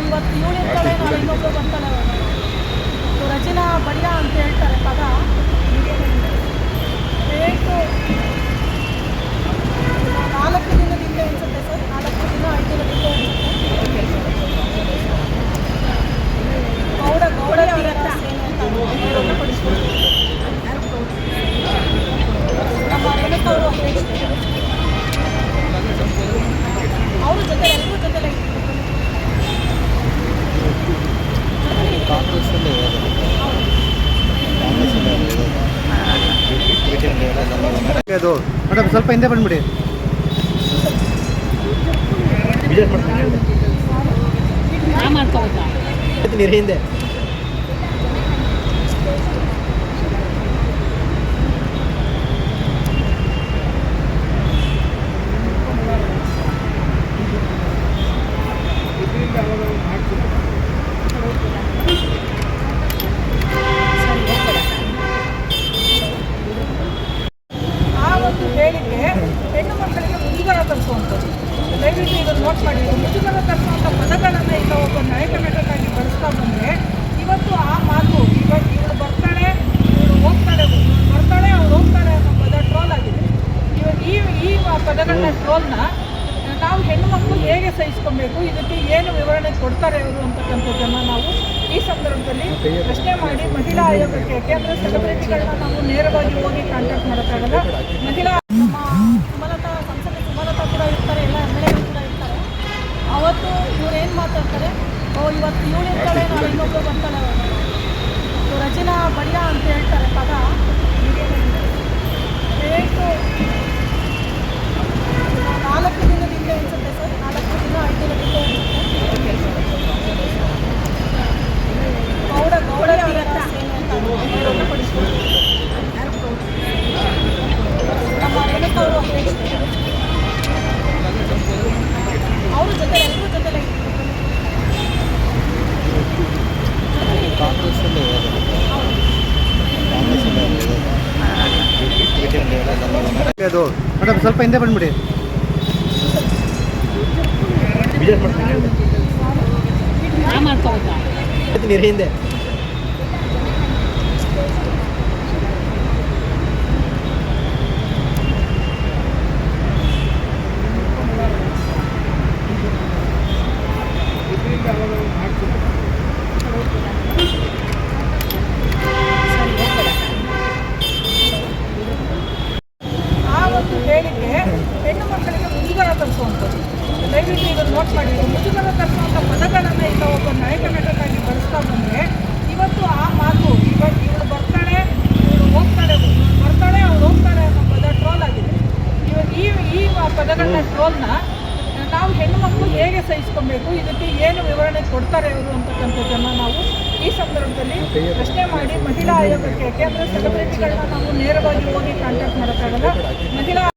ಇವತ್ತು ಇವಳು ಇರ್ತಾಳೆ ನಾಳೆ ಇನ್ನೊಬ್ಳು ಬರ್ತಾಳೆ ರಚನಾ ಬಡಿಯ ಅಂತ ಹೇಳ್ತಾರೆ ಪದ. ಅದು. ಮೇಡಮ್ ಸ್ವಲ್ಪ ಹಿಂದೆ ಬಂದ್ಬಿಡಿ. ಹಿಂದೆ ಹಿಂದೆ. ಆ ನೋಟ್ ಮಾಡಿ ಮುಜುಗರ ತರುವಂಥ ಪದಗಳನ್ನು ಈಗ ಒಬ್ಬ ನಾಯಕ ನಟನಾಗಿ ಬಳಸ್ತಾ ಬಂದರೆ ಇವತ್ತು ಆ ಮಾತು ಇವತ್ತು ಇವಳು ಬರ್ತಾಳೆ ಇವಳು ಹೋಗ್ತಾಳೆ ಬರ್ತಾಳೆ ಅವ್ರು ಹೋಗ್ತಾಳೆ ಅನ್ನೋ ಪದ ಟ್ರೋಲ್ ಆಗಿದೆ. ಇವಾಗ ಈ ಈ ಪದಗಳನ್ನ ಟ್ರೋಲ್ನ ನಾವು ಹೆಣ್ಣುಮಕ್ಕಳು ಹೇಗೆ ಸಹಿಸ್ಕೊಬೇಕು, ಇದಕ್ಕೆ ಏನು ವಿವರಣೆ ಕೊಡ್ತಾರೆ ಅವರು ಅಂತಕ್ಕಂಥದ್ದನ್ನು ನಾವು ಈ ಸಂದರ್ಭದಲ್ಲಿ ಪ್ರಶ್ನೆ ಮಾಡಿ ಮಹಿಳಾ ಆಯೋಗಕ್ಕೆ ಯಾಕೆಂದರೆ ಸೆಲೆಬ್ರಿಟಿಗಳನ್ನ ನಾವು ನೇರವಾಗಿ ಹೋಗಿ ಕಾಂಟ್ಯಾಕ್ಟ್ ಮಾಡೋಕ್ಕಾಗಲ್ಲ. ಮಹಿಳಾ ಇವತ್ತು ಇವಳು ಇರ್ತಾಳೆ ನಾಳೆ ಇನ್ನೊಬ್ಳು ಬರ್ತಾಳೆ ರಚನಾ ಬಡಿಯ ಅಂತ ಹೇಳ್ತಾರೆ ಪದ. ಅದು. ಮೇಡಮ್ ಸ್ವಲ್ಪ ಹಿಂದೆ ಬಂದ್ಬಿಡಿ. ನೀರು ಹಿಂದೆ. ಆ ನೋಟ್ ಮಾಡಿ ಮುಜುಗರ ತರುವಂಥ ಪದಗಳನ್ನು ಈಗ ಒಬ್ಬ ನಾಯಕ ನಟನಾಗಿ ಬಳಸ್ತಾ ಬಂದರೆ, ಇವತ್ತು ಆ ಮಾತು ಇವತ್ತು ಇವಳು ಬರ್ತಾಳೆ ಇವಳು ಹೋಗ್ತಾಳೆ ಬರ್ತಾಳೆ ಅವ್ರು ಹೋಗ್ತಾಳೆ ಅನ್ನೋ ಪದ ಟ್ರೋಲ್ ಆಗಿದೆ. ಇವಾಗ ಈ ಈ ಪದಗಳನ್ನ ಟ್ರೋಲ್ನ ನಾವು ಹೆಣ್ಣು ಮಕ್ಕಳು ಹೇಗೆ ಸಹಿಸ್ಕೊಬೇಕು, ಇದಕ್ಕೆ ಏನು ವಿವರಣೆ ಕೊಡ್ತಾರೆ ಅವರು ಅಂತಕ್ಕಂಥದ್ದನ್ನು ನಾವು ಈ ಸಂದರ್ಭದಲ್ಲಿ ಪ್ರಶ್ನೆ ಮಾಡಿ ಮಹಿಳಾ ಆಯೋಗಕ್ಕೆ ಯಾಕೆಂದರೆ ಸೆಲೆಬ್ರಿಟಿಗಳನ್ನ ನಾವು ನೇರವಾಗಿ ಹೋಗಿ ಕಾಂಟ್ಯಾಕ್ಟ್ ಮಾಡೋಕ್ಕಾಗಲ್ಲ ಮಹಿಳಾ